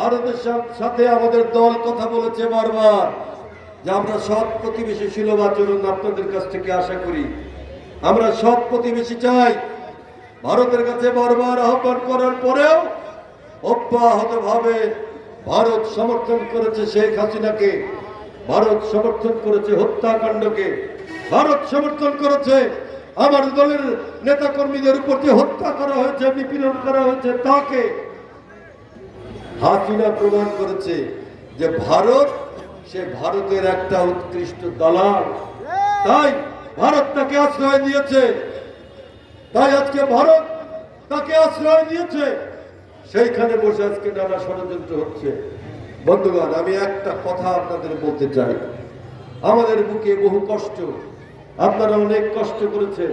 ভারতের সাথে আমাদের দল কথা বলেছে বারবার যে আমরা সৎ প্রতিবেশী সুলভ আচরণ আপনাদের কাছ থেকে আশা করি। আমরা সৎ প্রতিবেশী চাই। ভারতের কাছে বারবার আহ্বান করার পরেও অব্যাহতভাবে ভারত সমর্থন করেছে শেখ হাসিনাকে, ভারত সমর্থন করেছে হত্যাকাণ্ডকে, ভারত সমর্থন করেছে আমার দলের নেতাকর্মীদের উপর যে হত্যা করা হয়েছে নিপীড়ন করা হয়েছে, তাকে হাসিনা প্রমাণ করেছে যে ভারত, সে ভারতের একটা উৎকৃষ্ট দালাল। তাই ভারত তাকে আশ্রয় দিয়েছে। তাই আজকে ভারত তাকে আশ্রয় দিয়েছে। সেইখানে বসে আজকে নানা ষড়যন্ত্র হচ্ছে। বন্ধুগণ, আমি একটা কথা আপনাদের বলতে চাই। আমাদের বুকে বহু কষ্ট। আপনারা অনেক কষ্ট করেছেন।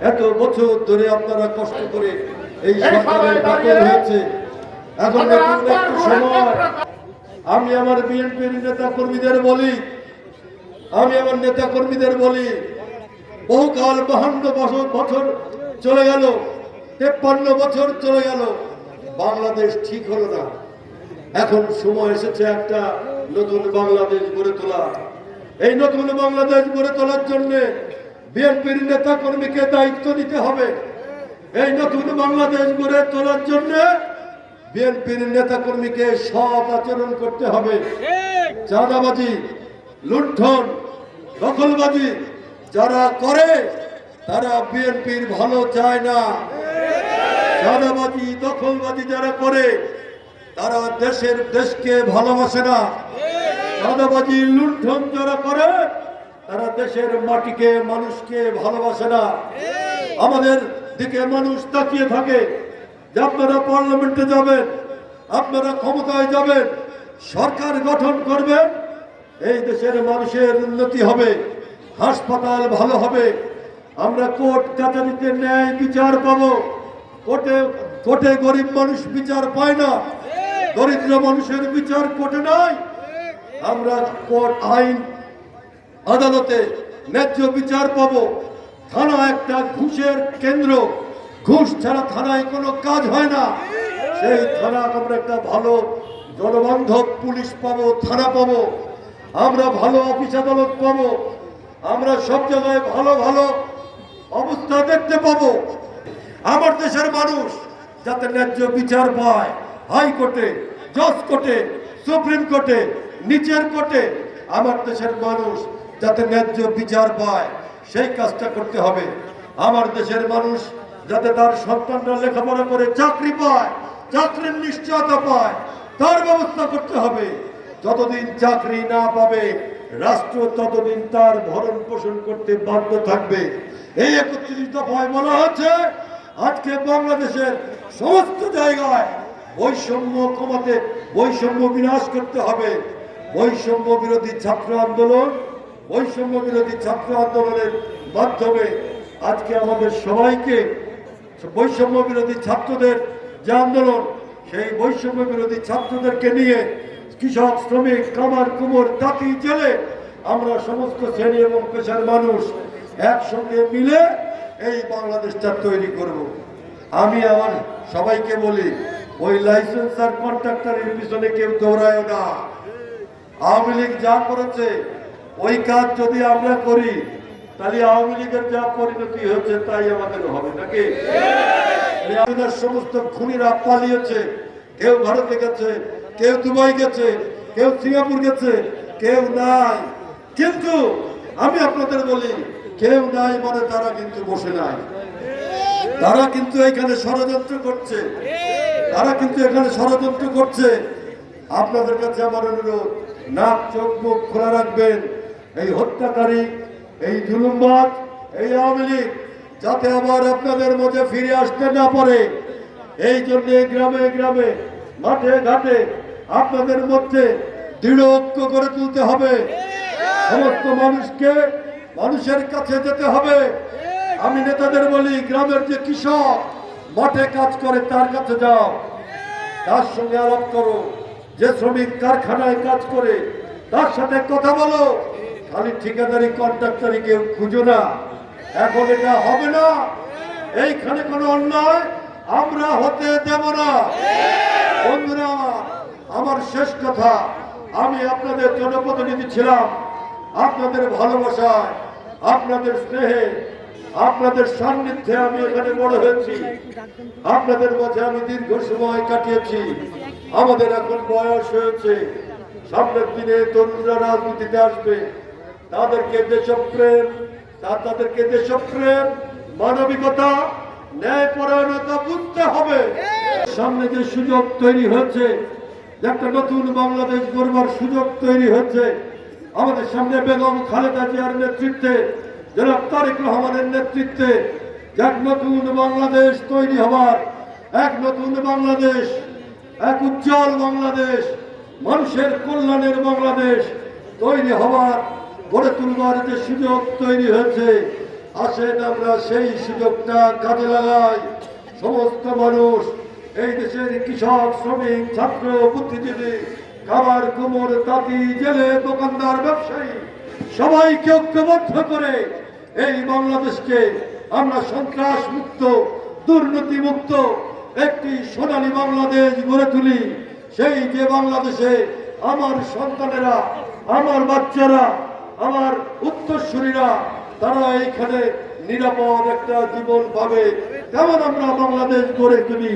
এত বছর ধরে আপনারা কষ্ট করে এই সরকারের পতন হয়েছে। এখন সময়। আমি আমার বিএনপির নেতা কর্মীদের বলি আমি আমার নেতা কর্মীদের বলি বহুকাল বাহান্ন বছর বছর চলে গেল তেপ্পান্ন বছর চলে গেল বাংলাদেশ ঠিক হলো না। এখন সময় এসেছে একটা নতুন বাংলাদেশ গড়ে তোলা। এই নতুন বাংলাদেশ গড়ে তোলার জন্য বিএনপির নেতা কর্মীকে দায়িত্ব নিতে হবে। এই নতুন বাংলাদেশ গড়ে তোলার জন্য বিএনপির নেতা কর্মীকে সৎ আচরণ করতে হবে। চাঁদাবাজি লুণ্ঠন দখলবাজি যারা করে তারা বিএনপির ভালো চায় না। চাঁদাবাজি দখলবাজি যারা করে তারা দেশের দেশকে ভালোবাসে না। চাঁদাবাজি লুণ্ঠন যারা করে তারা দেশের মাটিকে মানুষকে ভালোবাসে না। আমাদের দিকে মানুষ তাকিয়ে থাকে। যে আপনারা পার্লামেন্টে যাবেন, আপনারা ক্ষমতায় যাবেন, সরকার গঠন করবেন, এই দেশের মানুষের উন্নতি হবে, হাসপাতাল ভালো হবে। আমরা কোর্ট কাছারিতে ন্যায় বিচার পাব। কোর্টে কোর্টে গরিব মানুষ বিচার পায় না। দরিদ্র মানুষের বিচার কোর্টে নাই। আমরা কোর্ট আইন, আদালতে ন্যায্য বিচার পাব। থানা একটা ঘুষের কেন্দ্র। ঘুষ ছাড়া থানায় কোনো কাজ হয় না। সেই থানা আমরা একটা ভালো জনবান্ধব পুলিশ পাবো, থানা পাবো। আমরা ভালো অফিস আদালত পাবো। আমরা সব জায়গায় ভালো ভালো অবস্থা দেখতে পাবো। আমার দেশের মানুষ যাতে ন্যায্য বিচার পায় হাইকোর্টে জজ কোর্টে, সুপ্রিম কোর্টে, নিচের কোর্টে, আমার দেশের মানুষ যাতে ন্যায্য বিচার পায়, সেই কাজটা করতে হবে। আমার দেশের মানুষ যাতে তার সন্তানরা লেখাপড়া করে চাকরি পায়, চাকরির নিশ্চয়তা পায়, তার ব্যবস্থা করতে হবে। যতদিন চাকরি না পাবে, রাষ্ট্র ততদিন তার ভরণ পোষণ করতে বাধ্য থাকবে। এই একত্রিশ দফায় বলা হচ্ছে, আজকে বাংলাদেশের সমস্ত জায়গায় বৈষম্য কমাতে বৈষম্য বিনাশ করতে হবে। বৈষম্য বিরোধী ছাত্র আন্দোলন, বৈষম্য বিরোধী ছাত্র আন্দোলনের মাধ্যমে আজকে আমাদের সবাইকে বৈষম্য বিরোধী ছাত্রদের যে আন্দোলন, সেই বৈষম্য বিরোধী ছাত্রদেরকে নিয়ে কৃষক, শ্রমিক কামার কুমোর, তাঁতি, জেলে আমরা সমস্ত শ্রেণি এবং পেশার মানুষ একসঙ্গে মিলে এই বাংলাদেশটা তৈরি করব। আমি আমার সবাইকে বলি, ওই লাইসেন্স আর কন্ট্রাক্টরের পিছনে কেউ দৌড়ায় না আওয়ামী লীগ যা করেছে, ওই কাজ যদি আমরা করি তাহলে আওয়ামী লীগের যা পরিণতি হয়েছে তাই আমাদের হবে নাকি? আমাদের সমস্ত খুনিরা পালিয়েছে। কেউ ভারতে গেছে কেউ দুবাই গেছে কেউ সিঙ্গাপুর গেছে কেউ নাই। কিন্তু আমি আপনাদের বলি কেউ নাই মানে তারা কিন্তু বসে নাই। তারা কিন্তু এখানে ষড়যন্ত্র করছে। তারা কিন্তু এখানে ষড়যন্ত্র করছে। আপনাদের কাছে আমার অনুরোধ নাক চোখ মুখ খোলা রাখবেন। এই হত্যাকারী এই জুলুমবাজ এই আওয়ামী লীগ, যাতে আবার আপনাদের মধ্যে ফিরে আসতে না পারে, এই জন্য গ্রামে গ্রামে, মাঠে ঘাটে আপনাদের মধ্যে দৃঢ় ঐক্য করে তুলতে হবে। সমস্ত মানুষকে মানুষের কাছে যেতে হবে। আমি নেতাদের বলি, গ্রামের যে কৃষক, মাঠে কাজ করে তার কাছে যাও। তার সঙ্গে আলাপ করো। যে শ্রমিক কারখানায় কাজ করে, তার সাথে কথা বলো। খালি ঠিকাদারি কন্ট্রাক্টারি কেউ খুঁজো না। এখন এটা হবে না। এইখানে কোনো অন্যায় আমরা হতে দেব না। বন্ধুরা আমার, শেষ কথা আমি আপনাদের জনপ্রতিনিধি ছিলাম আপনাদের ভালোবাসায় আপনাদের স্নেহে আপনাদের সান্নিধ্যে আমি এখানে বড় হয়েছি। আপনাদের মাঝে আমি দীর্ঘ সময় কাটিয়েছি। আমাদের এখন বয়স হয়েছে। সামনের দিনে তরুণরা রাজনীতিতে আসবে। তাদেরকে দেশপ্রেম তাদেরকে দেশপ্রেম, মানবিকতা, ন্যায়পরায়ণতা বুঝতে হবে। সামনে যে সুযোগ তৈরি হয়েছে, একটা নতুন বাংলাদেশ গড়বার সুযোগ তৈরি হয়েছে। আমাদের সামনে বেগম খালেদা জিয়ার নেতৃত্বে, জনাব তারেক রহমানের নেতৃত্বে এক নতুন বাংলাদেশ তৈরি হবার, এক নতুন বাংলাদেশ, এক উজ্জ্বল বাংলাদেশ, মানুষের কল্যাণের বাংলাদেশ তৈরি হবার গড়ে তুলবার যে সুযোগ তৈরি হয়েছে আসেন আমরা সেই সুযোগটা কাজে লাগাই। সমস্ত মানুষ, এই দেশের কৃষক, শ্রমিক, ছাত্র, বুদ্ধিজীবী, খাবার, কুমোর তাঁতি জেলে, দোকানদার, ব্যবসায়ী, সবাইকে ঐক্যবদ্ধ করে এই বাংলাদেশকে আমরা সন্ত্রাস মুক্ত দুর্নীতি মুক্ত একটি সোনালী বাংলাদেশ গড়ে তুলি। সেই যে বাংলাদেশে আমার সন্তানেরা, আমার বাচ্চারা আমার উত্তরসূরীরা তারা এইখানে নিরাপদ একটা জীবন পাবে। তেমন আমরা বাংলাদেশ গড়ে তুলি